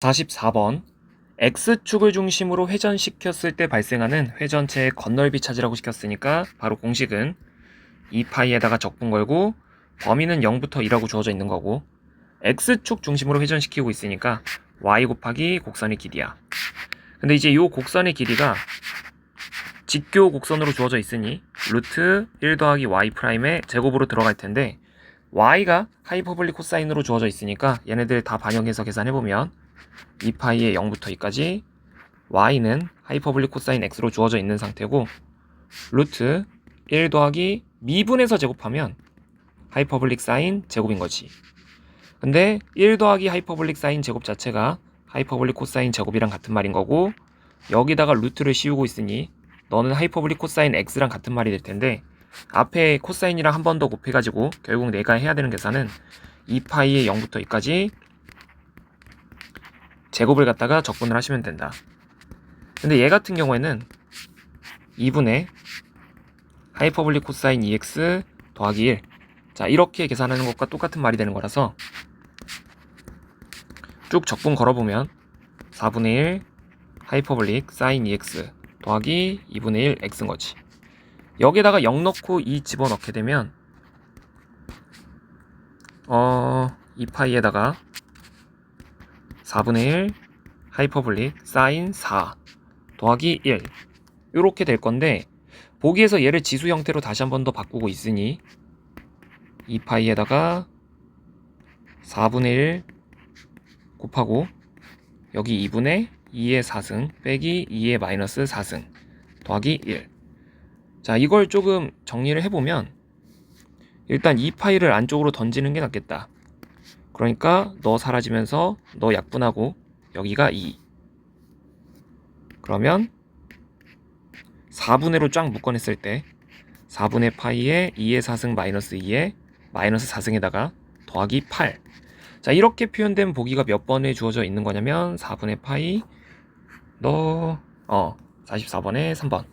44번 X축을 중심으로 회전시켰을 때 발생하는 회전체의 건널비 찾으라고 시켰으니까 바로 공식은 2파이에다가 적분 걸고 범위는 0부터 2라고 주어져 있는 거고 X축 중심으로 회전시키고 있으니까 Y 곱하기 곡선의 길이야. 근데 이제 이 곡선의 길이가 직교 곡선으로 주어져 있으니 루트 1 더하기 Y 프라임의 제곱으로 들어갈 텐데 Y가 하이퍼볼릭 코사인으로 주어져 있으니까 얘네들 다 반영해서 계산해보면 2파이의 0부터 2까지 y는 하이퍼볼릭 코사인 x로 주어져 있는 상태고 루트 1 더하기 미분해서 제곱하면 하이퍼볼릭 사인 제곱인 거지. 근데 1 더하기 하이퍼볼릭 사인 제곱 자체가 하이퍼볼릭 코사인 제곱이랑 같은 말인 거고 여기다가 루트를 씌우고 있으니 너는 하이퍼볼릭 코사인 x랑 같은 말이 될 텐데 앞에 코사인이랑 한 번 더 곱해가지고 결국 내가 해야 되는 계산은 2파이의 0부터 2까지 제곱을 갖다가 적분을 하시면 된다. 근데 얘 같은 경우에는 2분의 하이퍼볼릭 코사인 2x 더하기 1. 자, 이렇게 계산하는 것과 똑같은 말이 되는 거라서 쭉 적분 걸어보면 4분의 1 하이퍼볼릭 사인 2x 더하기 2분의 1 x인 거지. 여기에다가 0 넣고 2 집어넣게 되면 어 2파이에다가 4분의 1 하이퍼볼릭 사인 4 더하기 1 이렇게 될 건데 보기에서 얘를 지수 형태로 다시 한 번 더 바꾸고 있으니 2파이에다가 4분의 1 곱하고 여기 2분의 2의 4승 빼기 2의 마이너스 4승 더하기 1 자, 이걸 조금 정리를 해보면 일단 2파이를 안쪽으로 던지는 게 낫겠다. 그러니까 너 사라지면서 너 약분하고 여기가 2. 그러면 4분의로 쫙 묶어냈을 때 4분의 파이에 2의 4승 마이너스 2에 마이너스 4승에다가 더하기 8. 자 이렇게 표현된 보기가 몇 번에 주어져 있는 거냐면 4분의 파이 너어 44번에 3번